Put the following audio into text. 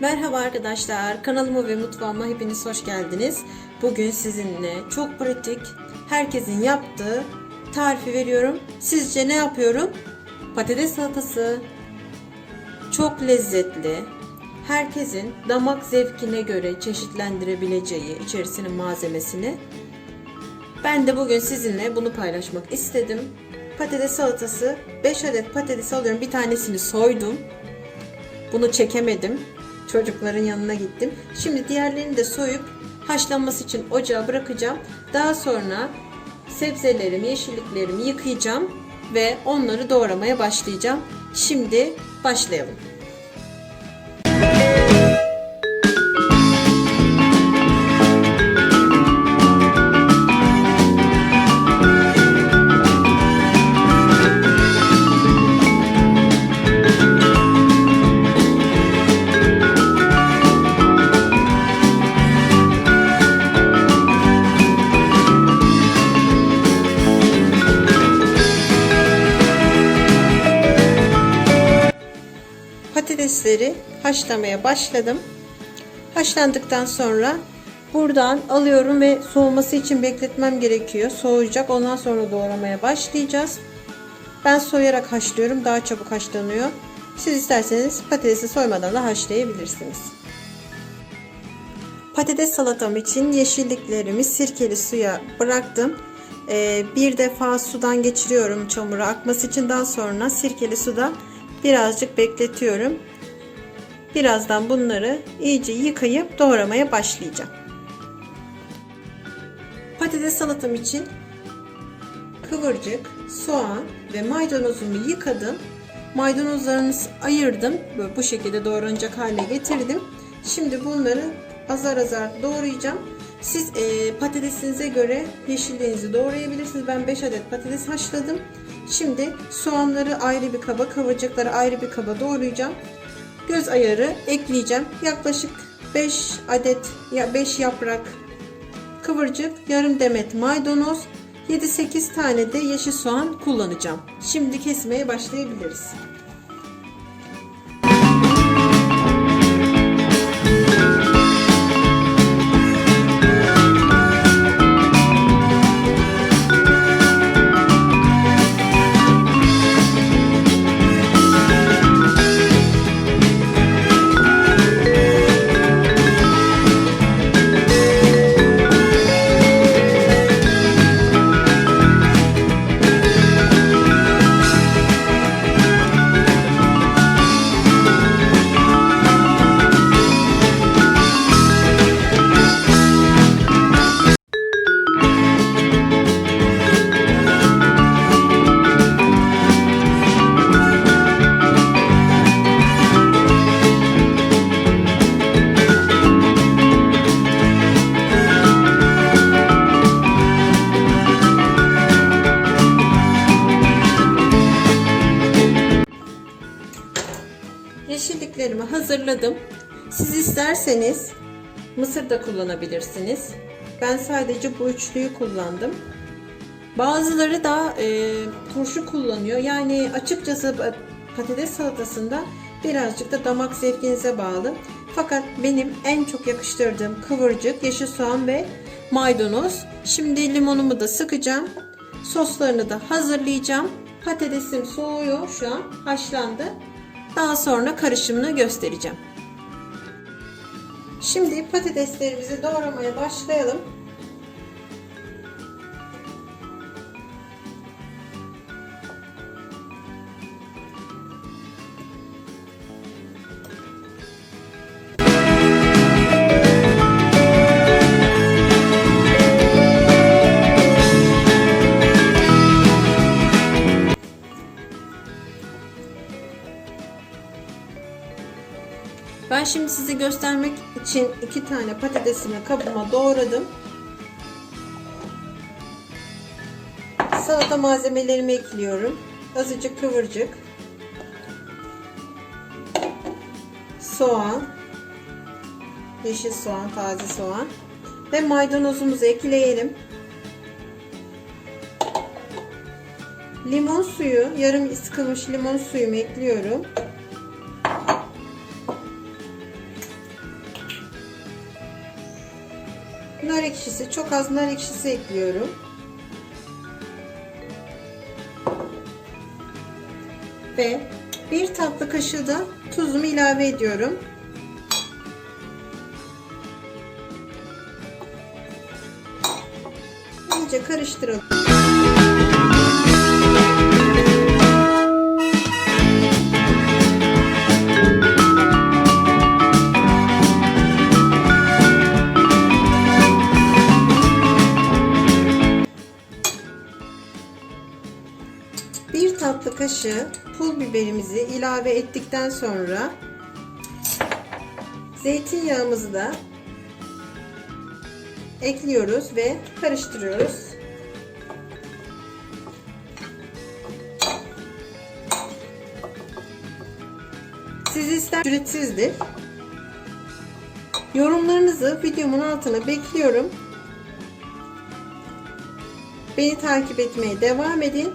Merhaba arkadaşlar, kanalıma ve mutfağıma hepiniz hoş geldiniz. Bugün sizinle çok pratik, herkesin yaptığı tarifi veriyorum. Sizce ne yapıyorum? Patates salatası. Çok lezzetli, herkesin damak zevkine göre çeşitlendirebileceği içerisinin malzemesini. Ben de bugün sizinle bunu paylaşmak istedim. Patates salatası 5 adet patates alıyorum. Bir tanesini soydum. Bunu çekemedim. Çocukların yanına gittim. Şimdi diğerlerini de soyup haşlanması için ocağa bırakacağım. Daha sonra sebzelerimi, yeşilliklerimi yıkayacağım ve onları doğramaya başlayacağım. Şimdi başlayalım. Patatesleri haşlamaya başladım. Haşlandıktan sonra buradan alıyorum ve soğuması için bekletmem gerekiyor. Soğuyacak. Ondan sonra doğramaya başlayacağız. Ben soyarak haşlıyorum. Daha çabuk haşlanıyor. Siz isterseniz patatesi soymadan da haşlayabilirsiniz. Patates salatam için yeşilliklerimi sirkeli suya bıraktım. Ee, bir defa sudan geçiriyorum çamuru akması için. Daha sonra sirkeli suda birazcık bekletiyorum. Birazdan bunları iyice yıkayıp doğramaya başlayacağım. Patates salatam için kıvırcık, soğan ve maydanozumu yıkadım. Maydanozlarını ayırdım. Böyle bu şekilde doğranacak hale getirdim. Şimdi bunları azar azar doğrayacağım. Siz e, patatesinize göre yeşilliğinizi doğrayabilirsiniz. Ben 5 adet patates haşladım. Şimdi soğanları ayrı bir kaba, kıvırcıkları ayrı bir kaba doğrayacağım. Göz ayarı ekleyeceğim. Yaklaşık 5 adet ya 5 yaprak kıvırcık, yarım demet maydanoz, 7-8 tane de yeşil soğan kullanacağım. Şimdi kesmeye başlayabiliriz. Yeşilliklerimi hazırladım. Siz isterseniz mısır da kullanabilirsiniz. Ben sadece bu üçlüyü kullandım. Bazıları da e, turşu kullanıyor. Yani açıkçası patates salatasında birazcık da damak zevkinize bağlı. Fakat benim en çok yakıştırdığım kıvırcık, yeşil soğan ve maydanoz. Şimdi limonumu da sıkacağım. Soslarını da hazırlayacağım. Patatesim soğuyor şu an. Haşlandı. Daha sonra karışımını göstereceğim. Şimdi patateslerimizi doğramaya başlayalım. Ben şimdi size göstermek için iki tane patatesimi kabıma doğradım. Salata malzemelerimi ekliyorum. Azıcık kıvırcık. Soğan. Yeşil soğan, taze soğan. Ve maydanozumuzu ekleyelim. Limon suyu, yarım sıkılmış limon suyumu ekliyorum. Nar ekşisi, çok az nar ekşisi ekliyorum. Ve bir tatlı kaşığı da tuzumu ilave ediyorum. İyice karıştıralım. Bir tatlı kaşığı pul biberimizi ilave ettikten sonra zeytinyağımızı da ekliyoruz ve karıştırıyoruz. Siz ister ücretsizdir. Yorumlarınızı videomun altına bekliyorum. Beni takip etmeye devam edin.